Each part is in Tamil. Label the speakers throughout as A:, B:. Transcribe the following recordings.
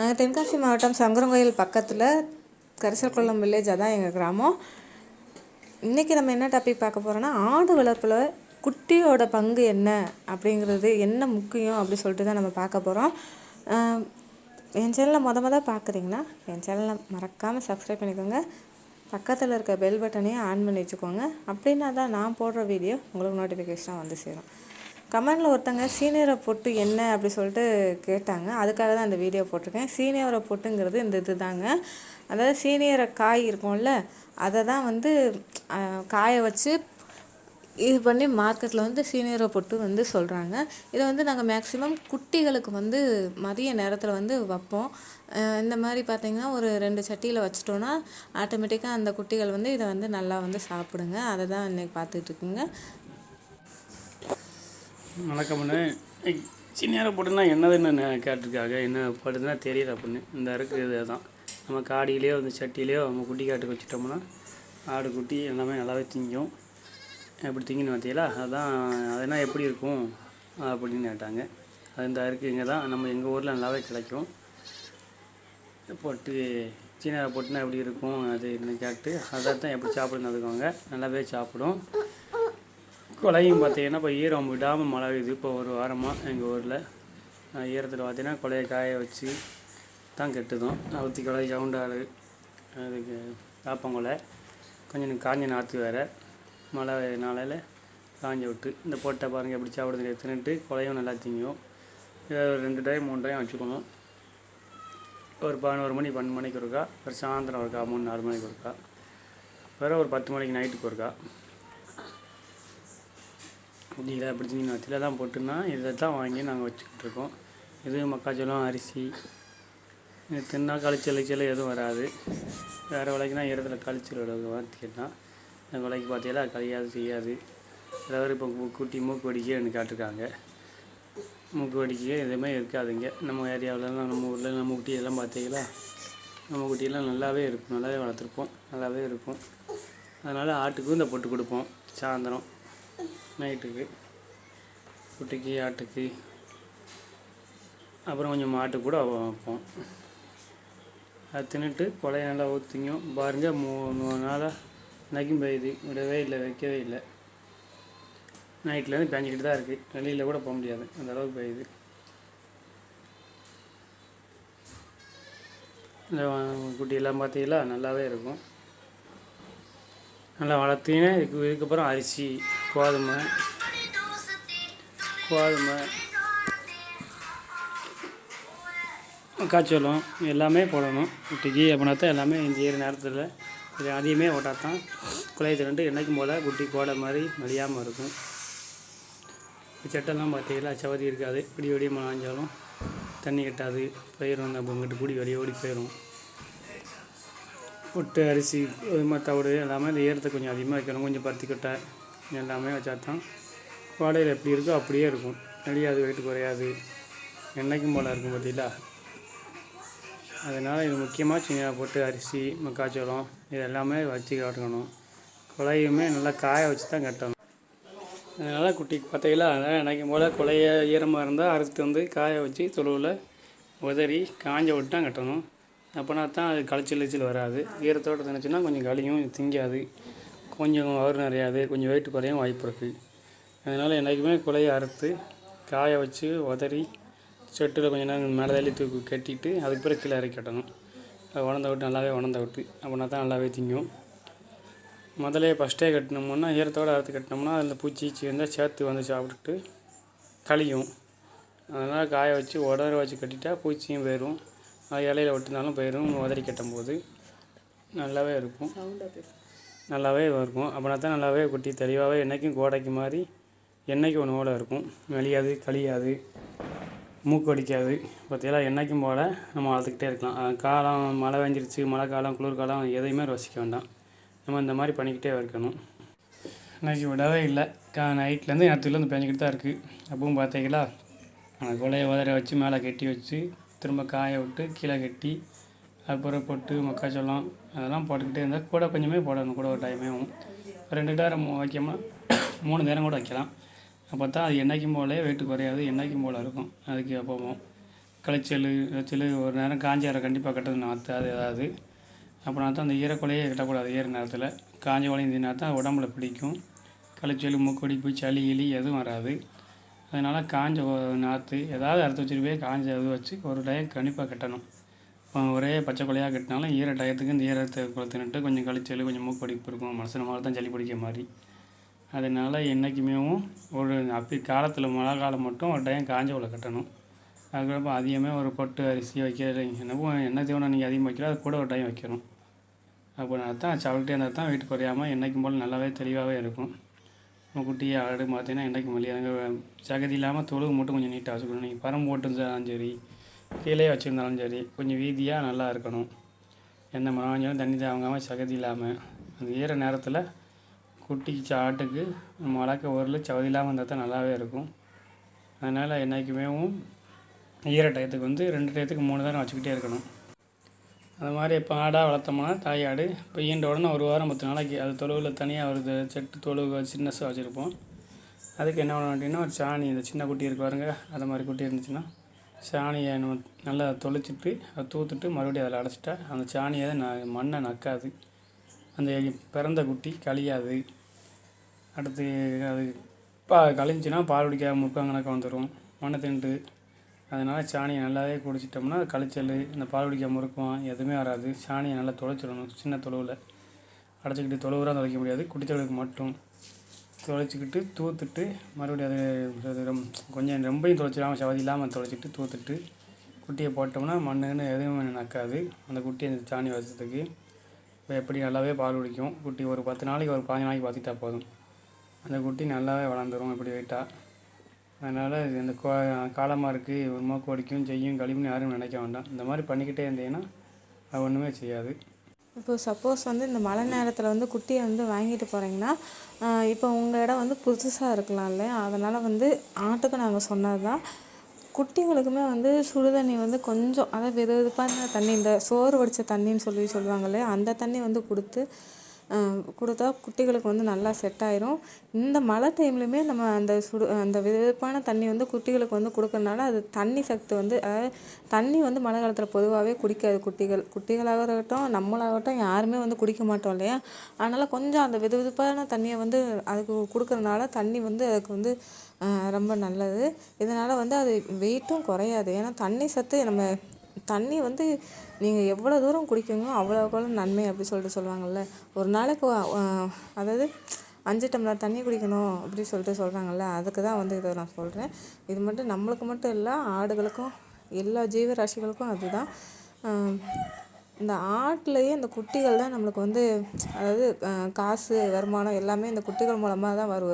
A: நாங்கள் தென்காசி மாவட்டம் சங்கரங்கோயில் பக்கத்தில் கரிசல்குளம் வில்லேஜ் அதான் எங்கள் கிராமம். இன்றைக்கி நம்ம என்ன டாபிக் பார்க்க போகிறோன்னா ஆடு வளர்ப்பில் குட்டியோட பங்கு என்ன அப்படிங்கிறது என்ன முக்கியம் அப்படி சொல்லிட்டு தான் நம்ம பார்க்க போகிறோம் என் சேனலை மொத மொதல் பார்க்குறீங்கன்னா என் சேனலை மறக்காமல் சப்ஸ்கிரைப் பண்ணிக்கோங்க. பக்கத்தில் இருக்க பெல் பட்டனையும் ஆன் பண்ணி வச்சுக்கோங்க. அப்படின்னா தான் நான் போடுற வீடியோ உங்களுக்கு நோட்டிஃபிகேஷனாக வந்து சேரும். கமெண்டில் ஒருத்தங்க சீனியரை பொட்டு என்ன அப்படி சொல்லிட்டு கேட்டாங்க. அதுக்காக தான் இந்த வீடியோ போட்டிருக்கேன். சீனியரை பொட்டுங்கிறது இந்த இது தாங்க அதாவது சீனியரை காய் இருக்கும்ல அதை தான் வந்து காய வச்சு இது பண்ணி மார்க்கெட்டில் வந்து சீனியரை பொட்டு வந்து சொல்கிறாங்க இதை வந்து நாங்கள் மேக்ஸிமம் குட்டிகளுக்கு வந்து மதிய நேரத்தில் வந்து வைப்போம். இந்த மாதிரி பார்த்திங்கன்னா ஒரு ரெண்டு சட்டியில் வச்சிட்டோன்னா ஆட்டோமேட்டிக்காக அந்த குட்டிகள் வந்து இதை வந்து நல்லா வந்து சாப்பிடுங்க. அதை தான் இன்றைக்கி பார்த்துட்ருக்குங்க
B: வணக்கம்ண்ணு. சின்ன போட்டுனா என்னதுன்னு கேட்டிருக்காங்க. என்ன போட்டுதுன்னா தெரியல அப்படின்னு இந்த இருக்கிறது தான் நம்ம காடியிலையோ இந்த சட்டியிலையோ நம்ம குட்டி காட்டுக்கு வச்சுட்டோம்னா ஆடு குட்டி எல்லாமே நல்லாவே திங்கும். எப்படி திங்கின்னு பார்த்தீங்களா? அதான் அதெல்லாம் எப்படி இருக்கும்? அப்படின்னு கேட்டாங்க. அது இந்த இருக்குது இங்கே தான். நம்ம எங்கள் ஊரில் நல்லாவே கிடைக்கும். போட்டு சீனா போட்டுனா எப்படி இருக்கும்? அது என்ன கேட்டு அதை தான் எப்படி சாப்பிடுன்னு அதுக்கோங்க நல்லாவே சாப்பிடும். கொலையும் பார்த்தீங்கன்னா இப்போ ஈரம் விடாமல் மழை பெய்யுது. இப்போ ஒரு வாரமாக எங்கள் ஊரில். ஈரத்தில் பார்த்தீங்கன்னா கொலையை காய வச்சு தான் கெட்டுதும். அவுத்தி கொலை கவுண்டாடு அதுக்கு காப்பங்கொலை கொஞ்சம் காஞ்ச நாற்று வேறு. மழை நாளையில் காஞ்ச விட்டு. இந்த போட்டை பாருங்கள் எப்படி சாப்பிடுது எடுத்துன்னுட்டு கொலையும் நல்லா திங்கும். இதை ஒரு ரெண்டு டைம் மூணு டைம் வச்சுக்கணும். ஒரு பதினோரு மணி பன்னெண்டு மணிக்கு ஒருக்கா ஒரு சாயந்தரம் ஒருக்கா மூணு நாலு மணிக்கு ஒருக்கா. வேறு ஒரு பத்து மணிக்கு நைட்டுக்கு ஒருக்கா. இதில் அப்படி தின்னு தான் போட்டுன்னா இதை தான் வாங்கி நாங்கள் வச்சுக்கிட்டு இருக்கோம். இது மக்காச்சோளம் அரிசி. இது தின்னா கழிச்சல் கழிச்சல் எதுவும் வராது. வேறு விலைக்குனா இடத்துல கழிச்சல் வார்த்திக்கிட்டா அந்த விலைக்கு பார்த்தீங்களா கழியாது செய்யாது. அதாவது இப்போ கூட்டி குட்டி மூக்கு வடிக்கன்னு காட்டிருக்காங்க. மூக்கு வடிக்க எதுவுமே இருக்காதுங்க. நம்ம ஏரியாவிலலாம் நம்ம ஊரில் நம்ம குட்டியெல்லாம் பார்த்தீங்களா நம்ம குட்டியெல்லாம் நல்லாவே இருக்கும். நல்லாவே வளர்த்துருப்போம். நல்லாவே இருக்கும். அதனால் ஆட்டுக்கும் இந்த பொட்டு கொடுப்போம். சாயந்தரம். நைட்டுக்கு குட்டிக்கு ஆட்டுக்கு அப்புறம் கொஞ்சம் மாட்டுக்கு கூட வைப்போம். அது தின்னுட்டு கொலையை நல்லா ஊற்றிங்கும் பாருங்க மூ மூணு நாளாக நைக்கும் பெய்யுது விடவே இல்லை வைக்கவே இல்லை. நைட்லேருந்து பேஞ்சிக்கிட்டு தான் இருக்குது வெளியில் கூட போக முடியாது. அந்த அளவுக்கு பெய்யுது இந்த குட்டியெல்லாம் பார்த்தீங்களா? நல்லாவே இருக்கும். நல்லா வளர்த்தீங்கன்னா இதுக்கு இதுக்கப்புறம் அரிசி கோதுமை கோதுமை மக்காச்சோளம் எல்லாமே போடணும். குட்டிக்கு அப்படின்னா தான் எல்லாமே இந்த ஈர நேரத்தில் கொஞ்சம் அதிகமே ஓட்டாதான் தான் குலையை திரண்டு என்றைக்கும் போல் குட்டி கோடை மாதிரி மலியாமல் இருக்கும். சட்டெல்லாம் பார்த்தீங்கன்னா சவதி இருக்காது. இப்படி வெளியே மழாஞ்சாலும் தண்ணி கட்டாது. பயிர் வந்து அப்போ இங்கிட்டு கூடி வெளியே ஓடி போயிடும் புட்டு அரிசி கோதுமை தவிடு எல்லாமே இந்த ஈரத்தை கொஞ்சம் அதிகமாக வைக்கணும். கொஞ்சம் பருத்திக்கொட்டை எல்லாமே வச்சா தான் கோடையில் எப்படி இருக்கோ அப்படியே இருக்கும். நெடியாது வெயிட் குறையாது. என்றைக்கும் போல் இருக்கும் பார்த்தீங்களா? அதனால் இது முக்கியமாக சின்ன போட்டு அரிசி மக்காச்சோளம் இது எல்லாமே வச்சு கட்டணும். குலையுமே நல்லா காய வச்சு தான் கட்டணும். அதனால் குட்டிக்கு பார்த்தீங்களா? அதனால் நினைக்கும் போல் குலைய ஈரமாக இருந்தால் அறுத்து வந்து காய வச்சு தொழுவில் உதறி காஞ்ச விட்டு தான் கட்டணும். அப்போனா தான் அது களைச்சல் கழிச்சல் வராது. ஈரத்தோட தினச்சுன்னா கொஞ்சம் களியும் திங்காது. கொஞ்சம் அவர் நிறையாது. கொஞ்சம் வெயிட் குறையும் வாய்ப்பு இருக்குது அதனால் என்றைக்குமே குலையை அறுத்து காய வச்சு உதறி செட்டில் கொஞ்ச நேரம் மேலே தள்ளி தூக்கி கட்டிட்டு அதுக்கு பிறகு கீழே இறக்கி கட்டணும் அது உணர்ந்த விட்டு நல்லாவே உணர்ந்த விட்டு. அப்படின்னா தான் நல்லாவே திங்கும். முதலே ஃபஸ்ட்டே கட்டினோம்னா ஈரத்தோடு அறுத்து கட்டினோம்னா அதில் பூச்சி ஈச்சி வந்தால் சேர்த்து வந்து சாப்பிட்டுட்டு கழியும் அதனால் காய வச்சு உடற வச்சு கட்டிட்டா பூச்சியும் போயிடும் இலையில ஒட்டினாலும் போயிடும் உதறி கட்டும்போது. நல்லாவே இருக்கும். நல்லாவே இருக்கும். அப்படின்னா தான் நல்லாவே குட்டி தெளிவாகவே என்றைக்கும் கோடைக்கு மாதிரி என்றைக்கு ஒன்று போல் இருக்கும். மெலியாது கழியாது மூக்கு வடிக்காது பார்த்தீங்களா என்றைக்கும் போல் நம்ம வளர்த்துக்கிட்டே இருக்கலாம். காலம் மழை பெஞ்சிருச்சு மழை காலம் குளிர்காலம் எதையுமே யோசிக்க வேண்டாம். நம்ம இந்த மாதிரி பண்ணிக்கிட்டே இருக்கணும். இன்னைக்கு விடவே இல்லை. கா நைட்லேருந்து நேரத்துலேருந்து பெஞ்சிக்கிட்டு தான் இருக்குது அப்பவும் பார்த்தீங்களா அந்த கொலையை உதற வச்சு மேலே கட்டி வச்சு திரும்ப காய விட்டு கீழே கட்டி அப்புறம் பொட்டு மக்காச்சோளம் அதெல்லாம் போட்டுக்கிட்டே இருந்தால் கூட கொஞ்சமே போடணும் கூட ஒரு டைமேவும் ரெண்டு நேரம் வைக்காம மூணு நேரம் கூட வைக்கலாம். அப்போ தான் அது என்றைக்கும் போலே வெயிட் குறையாது என்றைக்கும் போல் இருக்கும். அதுக்கு எப்போவும் களைச்சல் வச்சல் ஒரு நேரம் காஞ்ச கண்டிப்பாக கட்டணும் நாற்று அது ஏதாவது. அப்புறம் தான் அந்த ஈரக்குலையே கட்டக்கூடாது ஈர நேரத்தில். காஞ்ச குலையும் தான் உடம்புல பிடிக்கும். களைச்சல் மூக்கடிப்பு சளி இலி எதுவும் வராது. அதனால் காஞ்ச நாற்று ஏதாவது அறுத்து வச்சுட்டு காஞ்ச இது வச்சு ஒரு டயம் கண்டிப்பாக கட்டணும். இப்போ ஒரே பச்சை கொலையாக கட்டினாலும் ஈர டயத்துக்கு இந்த ஈரத்தை கொளுத்துனுட்டு கொஞ்சம் கழிச்சல் கொஞ்சம் மூக்கடிப்பு இருக்கும். மனசில் மாதிரி தான் சளி பிடிக்கிற மாதிரி. அதனால் என்றைக்குமே ஒரு அப்படி காலத்தில் மழை காலம் மட்டும் ஒரு டயம் காஞ்ச உள்ள கட்டணும். அதுக்கப்புறம் அதிகமாக ஒரு பொட்டு அரிசி வைக்கிறது என்னவோ என்ன தீவனம் நீங்கள் அதிகமாக வைக்கிறோம் அது கூட ஒரு டைம் வைக்கணும். அப்படின்னா தான் சவுட்டே இருந்தால் தான் வீட்டுக்கு குறையாமல் என்றைக்கும் போல் நல்லாவே தெளிவாகவே இருக்கும். குட்டியை ஆடு பார்த்தீங்கன்னா என்றைக்கும் வெளியாங்க சகதி இல்லாமல் தொழுவு மட்டும் கொஞ்சம் நீட்டாக வச்சுக்கணும். நீங்கள் பரம்பு போட்டுருந்தாலும் சரி கீழே வச்சுருந்தாலும் சரி கொஞ்சம் வீதியாக நல்லா இருக்கணும். எந்த மரம் வாங்கினாலும் தண்ணி தாங்காமல் சகதி இல்லாமல் அந்த ஈர நேரத்தில் குட்டிக்கு சாட்டுக்கு ஆட்டுக்கு நம்ம வளர்க்க ஊரில் சவதி இல்லாமல் இருந்தால் தான் நல்லாவே இருக்கும். அதனால் என்றைக்குமே ஈர டயத்துக்கு வந்து ரெண்டு டயத்துக்கு மூணு நேரம் வச்சுக்கிட்டே இருக்கணும். அது மாதிரி இப்போ ஆடாக வளர்த்தோம்னா தாய் ஆடு. இப்போ ஈண்ட உடனே ஒரு வாரம் பத்து நாளைக்கு அது தொழுவில் தனியாக ஒரு செட்டு தொழுவு சின்னஸாக வச்சுருப்போம். அதுக்கு என்ன பண்ணணும் அப்படின்னா ஒரு சாணி இந்த சின்ன குட்டி இருக்கு பாருங்க அது மாதிரி குட்டி இருந்துச்சுன்னா சாணியை நம்ம நல்லா தொளிச்சிட்டு அதை தூத்துட்டு மறுபடியும் அதில் அடைச்சிட்டா அந்த சாணியை நான் மண்ணை நக்காது. அந்த பிறந்த குட்டி கழியாது. அடுத்து அது பா கழிஞ்சுன்னா பால் குடிக்காம முக்காங்கணக்க வந்துடும் மண்ணை தின்ட்டு அதனால் சாணியை நல்லாவே குடிச்சிட்டோம்னா களைச்சல் இந்த பால் குடிக்காம முறுக்கம் எதுவுமே வராது. சாணியை நல்லா தொலைச்சிடணும் சின்ன தொழுவில். அடைச்சிக்கிட்டு தொழுவுறாக துளைக்க முடியாது. குட்டி தொழுவுக்கு மட்டும் தொலைச்சிக்கிட்டு தூத்துட்டு மறுபடியும் அது ரொம்ப கொஞ்சம் ரொம்பையும் தொலைச்சிடாமல் சவதி இல்லாமல் தொலைச்சிட்டு தூத்துட்டு குட்டியை போட்டோம்னா மண்ணுன்னு எதுவுமே நக்காது. அந்த குட்டி அந்த சாணி வசத்துக்கு இப்போ எப்படி நல்லாவே பால் குடிக்கும். குட்டி ஒரு பத்து நாளைக்கு ஒரு பதினஞ்சு நாளைக்கு பார்த்துக்கிட்டா போதும். அந்த குட்டி நல்லாவே வளர்ந்துரும் இப்படி வெயிட்டாக அதனால் இது இந்த கோ காலமாக இருக்குது ஒரு மூக்கு வடிக்கும் செய்யும் கழிவுன்னு யாரும் நினைக்க வேண்டாம். இந்த மாதிரி பண்ணிக்கிட்டே இருந்தீங்கன்னா அது ஒன்றுமே செய்யாது.
A: இப்போ சப்போஸ் வந்து இந்த மழை நேரத்தில் வந்து குட்டியை வந்து வாங்கிட்டு போகிறீங்கன்னா இப்போ உங்கள் இடம் வந்து புதுசாக இருக்கலாம் இல்லையா? அதனால் வந்து ஆட்டுக்கு நாங்கள் சொன்னது தான் குட்டிங்களுக்குமே வந்து சுடுதண்ணி வந்து கொஞ்சம் அதாவது வெது வெதுப்பான தண்ணி இந்த சோறு வடித்த தண்ணின்னு சொல்லி சொல்லுவாங்க இல்லையா? அந்த தண்ணி வந்து கொடுத்து கொடுத்தா குட்டிகளுக்கு வந்து நல்லா செட் ஆயிரும். இந்த மழை டைம்லையுமே நம்ம அந்த சுடு அந்த வெதுவெதுப்பான தண்ணி வந்து குட்டிகளுக்கு வந்து கொடுக்கறனால அது தண்ணி சத்து வந்து அதாவது தண்ணி வந்து மழை காலத்தில் பொதுவாகவே குடிக்காது குட்டிகள். குட்டிகளாக இருக்கட்டும் நம்மளாகட்டும் யாருமே வந்து குடிக்க மாட்டோம் இல்லையா? அதனால் கொஞ்சம் அந்த வெதுவெதுப்பான தண்ணியை வந்து அதுக்கு கொடுக்கறனால தண்ணி வந்து அதுக்கு வந்து ரொம்ப நல்லது. இதனால் வந்து அது வெயிட்டும் குறையாது. ஏன்னா தண்ணி சத்து நம்ம தண்ணி வந்து நீங்கள் எவ்வளோ தூரம் குடிக்கிறீங்களோ அவ்வளோக்கு அவ்வளோ நன்மை அப்படி சொல்லிட்டு சொல்லுவாங்கள்ல ஒரு நாளைக்கு அதாவது அஞ்சு டம்ளர் தண்ணி குடிக்கணும் அப்படி சொல்லிட்டு சொல்கிறாங்கல்ல அதுக்கு தான் வந்து இதை நான் சொல்கிறேன் இது மட்டும் நம்மளுக்கு மட்டும் இல்லை ஆடுகளுக்கும் எல்லா ஜீவராசிகளுக்கும் அதுதான். இந்த ஆட்டுலேயே இந்த குட்டிகள் தான் நம்மளுக்கு வந்து அதாவது காசு வருமானம் எல்லாமே இந்த குட்டிகள் மூலமாக தான் வரு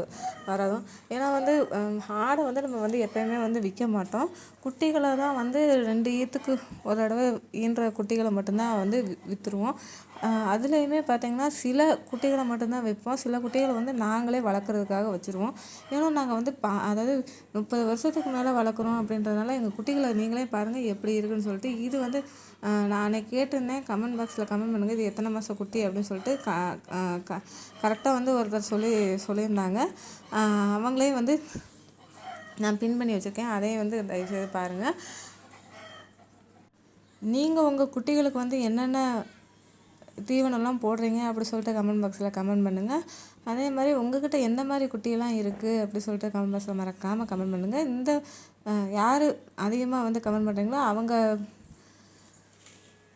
A: வரதும். ஏன்னா வந்து ஆடை வந்து நம்ம வந்து எப்பயுமே வந்து விற்க மாட்டோம். குட்டிகளை தான் வந்து ரெண்டு ஈத்துக்கு ஒரு தடவை ஈன்ற குட்டிகளை மட்டும்தான் வந்து விற்றுருவோம் அதுலேயுமே பார்த்திங்கன்னா சில குட்டிகளை மட்டும்தான் விற்போம் சில குட்டிகளை வந்து நாங்களே வளர்க்குறதுக்காக வச்சுருவோம். ஏன்னா நாங்கள் வந்து பா அதாவது முப்பது வருஷத்துக்கு மேலே வளர்க்குறோம் அப்படின்றதுனால எங்கள் குட்டிகளை நீங்களே பாருங்கள் எப்படி இருக்குன்னு சொல்லிட்டு இது வந்து நான் அன்னைக்கு கேட்டிருந்தேன் கமெண்ட் பாக்ஸில் கமெண்ட் பண்ணுங்கள் இது எத்தனை மாதம் குட்டி அப்படின்னு சொல்லிட்டு க க கரெக்டாக வந்து ஒருத்தர் சொல்லி சொல்லியிருந்தாங்க. அவங்களே வந்து நான் பின் பண்ணி வச்சுருக்கேன். அதையும் வந்து தயவுசெய்து பாருங்கள் நீங்கள் உங்கள் குட்டிகளுக்கு வந்து என்னென்ன தீவனம்லாம் போடுறீங்க அப்படி சொல்லிட்டு கமெண்ட் பாக்ஸில் கமெண்ட் பண்ணுங்கள் அதே மாதிரி உங்ககிட்ட எந்த மாதிரி குட்டியெல்லாம் இருக்குது அப்படி சொல்லிட்டு கமெண்ட் பாக்ஸில் மறக்காமல் கமெண்ட் பண்ணுங்கள் இந்த யார் அதிகமாக வந்து கமெண்ட் பண்ணுறீங்களோ அவங்க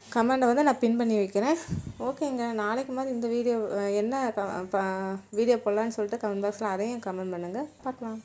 A: கமெண்டை வந்து நான் பின் பண்ணி வைக்கிறேன். ஓகேங்க நாளைக்கு மாதிரி இந்த வீடியோ என்ன க- ப- வீடியோ போடலான்னு சொல்லிட்டு கமெண்ட் பாக்ஸில் அதையும் கமெண்ட் பண்ணுங்கள் பார்க்கலாம்.